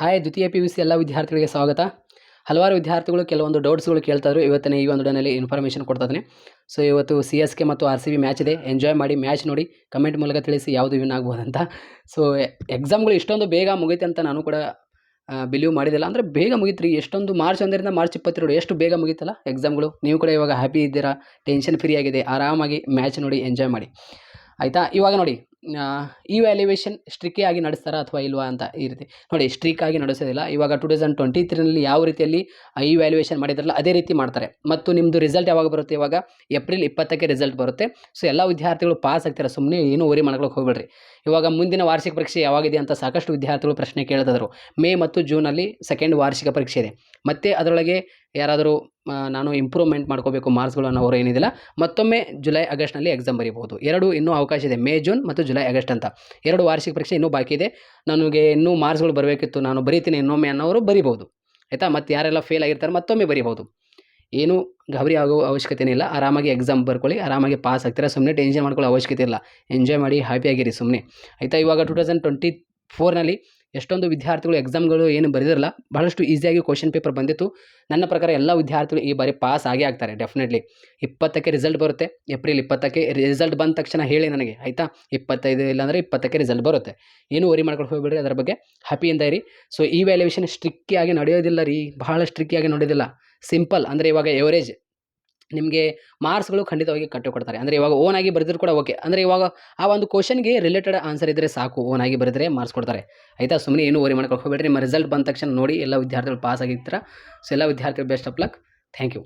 Hi, ದ್ವಿತೀಯ P U C ಎಲ್ಲ ವಿದ್ಯಾರ್ಥಿಗಳಿಗೆ ಸ್ವಾಗತ. ಹಲವಾರು ವಿದ್ಯಾರ್ಥಿಗಳು ಕೆಲವೊಂದು ಡೌಟ್ಸ್ಗಳು ಕೇಳ್ತಾಯಿದ್ರು ಇವತ್ತಿನ ಈ ಒಂದು ಡೇನಲ್ಲಿ ಇನ್ಫಾರ್ಮೇಷನ್ ಕೊಡ್ತಾ ಇದ್ದೀನಿ. ಸೊ ಇವತ್ತು ಸಿ ಎಸ್ ಕೆ ಮತ್ತು ಆರ್ ಸಿ ಬಿ ಮ್ಯಾಚ್ ಇದೆ. ಎಂಜಾಯ್ ಮಾಡಿ ಮ್ಯಾಚ್ ನೋಡಿ ಕಮೆಂಟ್ ಮೂಲಕ ತಿಳಿಸಿ ಯಾವುದು ವಿನ್ ಆಗ್ಬೋದಂತ. ಸೊ ಎಕ್ಸಾಮ್ಗಳು ಇಷ್ಟೊಂದು ಬೇಗ ಮುಗೀತೆ ಅಂತ ನಾನು ಕೂಡ ಬಿಲೀವ್ ಮಾಡಿದಿಲ್ಲ. ಅಂದರೆ ಬೇಗ ಮುಗೀತು ರೀ ಎಷ್ಟೊಂದು ಮಾರ್ಚ್ ಒಂದರಿಂದ ಮಾರ್ಚ್ ಇಪ್ಪತ್ತೆರಡು ಎಷ್ಟು ಬೇಗ ಮುಗೀತಲ್ಲ ಎಕ್ಸಾಮ್ಗಳು ನೀವು ಕೂಡ ಇವಾಗ ಹ್ಯಾಪಿ ಇದ್ದೀರಾ. ಟೆನ್ಷನ್ ಫ್ರೀ ಆಗಿದೆ. ಆರಾಮಾಗಿ ಮ್ಯಾಚ್ ನೋಡಿ ಎಂಜಾಯ್ ಮಾಡಿ. ಆಯಿತಾ? ಇವಾಗ ನೋಡಿ. ಈ ಸ್ಟ್ರಿಕ್ಕೇ ಆಗಿ ನಡೆಸ್ತಾರಾ ಅಥವಾ ಇಲ್ವಾ ಅಂತ ಈ ರೀತಿ. ನೋಡಿ ಸ್ಟ್ರಿಕ್ ಆಗಿ ನಡೆಸೋದಿಲ್ಲ. ಇವಾಗ ಟು ತೌಸಂಡ್ ಟ್ವೆಂಟಿ ತ್ರೀನಲ್ಲಿ ಯಾವ ರೀತಿಯಲ್ಲಿ ಈ ವ್ಯಾಲ್ಯೂಯೇಷನ್ ಮಾಡಿದ್ರಲ್ಲ, ಅದೇ ರೀತಿ ಮಾಡ್ತಾರೆ. ಮತ್ತು ನಿಮ್ಮದು ರಿಸಲ್ಟ್ ಯಾವಾಗ ಬರುತ್ತೆ ಇವಾಗ? ಏಪ್ರಿಲ್ ಇಪ್ಪತ್ತಕ್ಕೆ ರಿಸಲ್ಟ್ ಬರುತ್ತೆ. ಸೊ ಎಲ್ಲ ವಿದ್ಯಾರ್ಥಿಗಳು ಪಾಸ್ ಆಗ್ತಾರೆ? ಸುಮ್ಮನೆ ಏನು ಓರಿ ಮಾಡ್ಕೊಳಕ್ಕೆ ಹೋಗ್ಬೇಡ್ರಿ. ಇವಾಗ ಮುಂದಿನ ವಾರ್ಷಿಕ ಪರೀಕ್ಷೆ ಯಾವಾಗಿದೆ ಅಂತ ಸಾಕಷ್ಟು ವಿದ್ಯಾರ್ಥಿಗಳು ಪ್ರಶ್ನೆ ಕೇಳ್ತಿದ್ರು ಮೇ ಮತ್ತು ಜೂನಲ್ಲಿ ಸೆಕೆಂಡ್ ವಾರ್ಷಿಕ ಪರೀಕ್ಷೆ ಇದೆ. ಮತ್ತು ಅದರೊಳಗೆ ಯಾರಾದರೂ ನಾನು ಇಂಪ್ರೂವ್ಮೆಂಟ್ ಮಾಡ್ಕೋಬೇಕು ಮಾರ್ಕ್ಸ್ಗಳು ಅನ್ನೋರು ಏನಿದಿಲ್ಲ, ಮತ್ತೊಮ್ಮೆ ಜುಲೈ ಆಗಸ್ಟ್ನಲ್ಲಿ ಎಕ್ಸಾಮ್ ಬರೀಬಹುದು. ಎರಡು ಇನ್ನೂ ಅವಕಾಶ ಇದೆ, ಮೇ, ಜೂನ್ ಮತ್ತು ಜುಲೈ ಆಗಸ್ಟ್ ಅಂತ. ಎರಡು ವಾರ್ಷಿಕ ಪರೀಕ್ಷೆ ಇನ್ನೂ ಬಾಕಿ ಇದೆ. ನನಗೆ ಇನ್ನೂ ಮಾರ್ಕ್ಸ್ಗಳು ಬರಬೇಕಿತ್ತು, ನಾನು ಬರೀತೀನಿ ಇನ್ನೊಮ್ಮೆ ಅನ್ನೋರು ಬರಿಬೋದು ಆಯಿತಾ? ಮತ್ತು ಯಾರೆಲ್ಲ ಫೇಲ್ ಆಗಿರ್ತಾರೆ ಮತ್ತೊಮ್ಮೆ ಬರಿಬೋದು ಏನು ಗಾಬರಿ ಆಗೋ ಅವಶ್ಯಕತೆ ಇಲ್ಲ, ಆರಾಮಾಗಿ ಎಕ್ಸಾಮ್ ಬರ್ಕೊಳ್ಳಿ, ಆರಾಮಾಗಿ ಪಾಸ್ ಆಗ್ತೀರಾ ಸುಮ್ಮನೆ ಟೆನ್ಷನ್ ಮಾಡ್ಕೊಳ್ಳೋ ಅವಶ್ಯಕತೆ ಇಲ್ಲ. ಎಂಜಾಯ್ ಮಾಡಿ ಹ್ಯಾಪಿಯಾಗಿರಿ ಸುಮ್ಮನೆ ಆಯಿತಾ? ಇವಾಗ ಟೂ ತೌಸಂಡ್ ಟ್ವೆಂಟಿ ಫೋರ್ನಲ್ಲಿ ಎಷ್ಟೊಂದು ವಿದ್ಯಾರ್ಥಿಗಳು ಎಕ್ಸಾಮ್ಗಳು ಏನು ಬರೆದಿರಲ್ಲ, ಬಹಳಷ್ಟು ಈಸಿಯಾಗಿ ಕ್ವಶನ್ ಪೇಪರ್ ಬಂದಿತ್ತು. ನನ್ನ ಪ್ರಕಾರ ಎಲ್ಲ ವಿದ್ಯಾರ್ಥಿಗಳು ಈ ಬಾರಿ ಪಾಸ್ ಆಗೇ ಆಗ್ತಾರೆ ಡೆಫಿನೆಟ್ಲಿ ಇಪ್ಪತ್ತಕ್ಕೆ ರಿಸಲ್ಟ್ ಬರುತ್ತೆ ಏಪ್ರಿಲ್ ಇಪ್ಪತ್ತಕ್ಕೆ ರಿಸಲ್ಟ್ ಬಂದ ತಕ್ಷಣ ಹೇಳಿ ನನಗೆ, ಆಯಿತಾ? ಇಪ್ಪತ್ತೈದು ಇಲ್ಲಾಂದರೆ ಇಪ್ಪತ್ತಕ್ಕೆ ರಿಸಲ್ಟ್ ಬರುತ್ತೆ. ಏನು ವರಿ ಮಾಡ್ಕೊಂಡು ಹೋಗ್ಬೇಡ್ರಿ, ಅದರ ಬಗ್ಗೆ ಹ್ಯಾಪಿಯಿಂದ ಇರಿ. ಸೊ ಈ ವ್ಯಾಲ್ಯೂಯೇಷನ್ ಸ್ಟ್ರಿಕ್ಟಿಯಾಗಿ ಆಗಿ ನಡೆಯೋದಿಲ್ಲ ರೀ, ಬಹಳ ಸ್ಟ್ರಿಕ್ಟಿಯಾಗಿ ನಡೆಯೋದಿಲ್ಲ. ಸಿಂಪಲ್ ಅಂದರೆ ಇವಾಗ ಎವರೇಜ್ ನಿಮಗೆ ಮಾರ್ಕ್ಸ್ಗಳು ಖಂಡಿತವಾಗಿ ಕಟ್ಟು ಕೊಡ್ತಾರೆ ಅಂದರೆ ಇವಾಗ ಓನ್ ಆಗಿ ಬರೆದ್ರು ಕೂಡ ಓಕೆ ಅಂದರೆ ಇವಾಗ ಆ ಒಂದು ಕ್ವಶನ್ಗೆ ರಿಲೇಟೆಡ್ ಆನ್ಸರ್ ಇದ್ದರೆ ಸಾಕು. ಓನ್ ಆಗಿ ಬರೆದ್ರೆ ಮಾರ್ಕ್ಸ್ ಕೊಡ್ತಾರೆ. ಆಯಿತಾ? ಸುಮ್ಮನೆ ಏನು ಓರಿ ಮಾಡ್ಕೊಂಡು ನಿಮ್ಮ ರಿಸಲ್ಟ್ ಬಂದ ತಕ್ಷಣ ನೋಡಿ ಎಲ್ಲ ವಿದ್ಯಾರ್ಥಿಗಳು ಪಾಸ್ ಆಗಿರ್ತಾರೆ. ಸೊ ಎಲ್ಲ ವಿದ್ಯಾರ್ಥಿಗಳು best of luck thank you